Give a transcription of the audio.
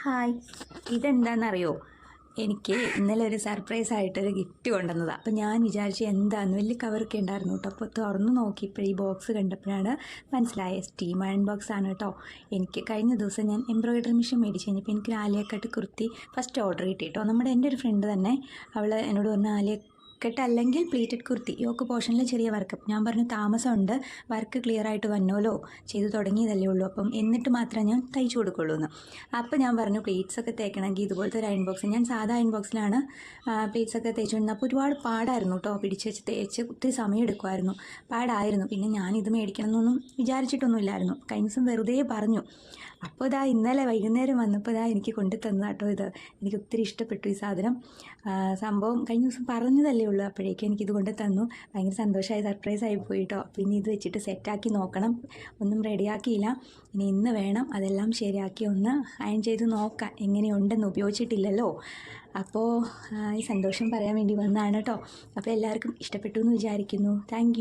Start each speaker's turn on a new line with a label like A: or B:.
A: Hi. ഇതെന്താണെന്നറിയോ എനിക്ക് ഇന്നലെ ഒരു സർപ്രൈസ് ആയിട്ടൊരു ഗിഫ്റ്റ് കൊണ്ടുവന്നതാണ് അപ്പോൾ ഞാൻ വിചാരിച്ചു എന്താന്ന് വലിയ കവറൊക്കെ ഉണ്ടായിരുന്നു കേട്ടോ അപ്പോൾ തുറന്ന് നോക്കിയപ്പോൾ ഈ ബോക്സ് കണ്ടപ്പോഴാണ് മനസ്സിലായ സ്റ്റീം അയൺ ബോക്സ് ആണ് കേട്ടോ എനിക്ക് കഴിഞ്ഞ ദിവസം ഞാൻ എംബ്രോയിഡറി മെഷീൻ മേടിച്ച് കഴിഞ്ഞപ്പോൾ എനിക്ക് ആലിയക്കട്ട് കുർത്തി ഫസ്റ്റ് ഓർഡർ കിട്ടി കേട്ടോ നമ്മുടെ എന്റെ ഒരു ഫ്രണ്ട് തന്നെ അവൾ എന്നോട് പറഞ്ഞ ആലിയ കട്ട് അല്ലെങ്കിൽ പ്ലീറ്റഡ് കുർത്തി. യോക്ക് പോർഷനിൽ ചെറിയ വർക്ക്. ഞാൻ പറഞ്ഞു താമസമുണ്ട്. വർക്ക് ക്ലിയർ ആയിട്ട് വന്നോലോ. ചെയ്തു തുടങ്ങിയതല്ലേ ഉള്ളൂ. അപ്പം എന്നിട്ട് മാത്രമേ ഞാൻ തയ്ച്ചു കൊടുക്കുള്ളൂ എന്ന് അപ്പോൾ ഞാൻ പറഞ്ഞു പ്ലേറ്റ്സ് ഒക്കെ തേക്കണമെങ്കിൽ ഇതുപോലത്തെ ഒരു അയൺ ബോക്സ്. ഞാൻ സാധാ അയൺ ബോക്സിലാണ് പ്ലേറ്റ്സ് ഒക്കെ തേച്ചുകൊണ്ടിരുന്നത് അപ്പോൾ ഒരുപാട് പാടായിരുന്നു കേട്ടോ. പിടിച്ച് വെച്ച് തേച്ച് ഒത്തിരി സമയം എടുക്കുമായിരുന്നു. പാടായിരുന്നു. പിന്നെ ഞാൻ ഇത് മേടിക്കണം എന്നൊന്നും വിചാരിച്ചിട്ടൊന്നുമില്ലായിരുന്നു. കഴിഞ്ഞ ദിവസം വെറുതെ പറഞ്ഞു. അപ്പോൾ ഇതാ ഇന്നലെ വൈകുന്നേരം വന്നപ്പോൾ ഇതാ എനിക്ക് കൊണ്ടു തന്നതാട്ടോ ഇത്. എനിക്ക് ഒത്തിരി ഇഷ്ടപ്പെട്ടു ഈ സാധനം. സംഭവം കഴിഞ്ഞ ദിവസം പറഞ്ഞതല്ലേ ഉള്ളൂ. അപ്പോഴേക്കും എനിക്കിത് കൊണ്ട് തന്നു. ഭയങ്കര സന്തോഷമായി സർപ്രൈസ് ആയി പോയിട്ടോ പിന്നെ ഇത് വെച്ചിട്ട് സെറ്റാക്കി നോക്കണം. ഒന്നും റെഡിയാക്കിയില്ല ഇനി ഇന്ന് വേണം അതെല്ലാം ശരിയാക്കി ഒന്ന് അയൺ ചെയ്ത് നോക്കാം എങ്ങനെയുണ്ടെന്ന് ഉപയോഗിച്ചിട്ടില്ലല്ലോ. അപ്പോൾ ഈ സന്തോഷം പറയാൻ വേണ്ടി വന്നതാണ് കേട്ടോ അപ്പോൾ എല്ലാവർക്കും ഇഷ്ടപ്പെട്ടു എന്ന് വിചാരിക്കുന്നു. താങ്ക്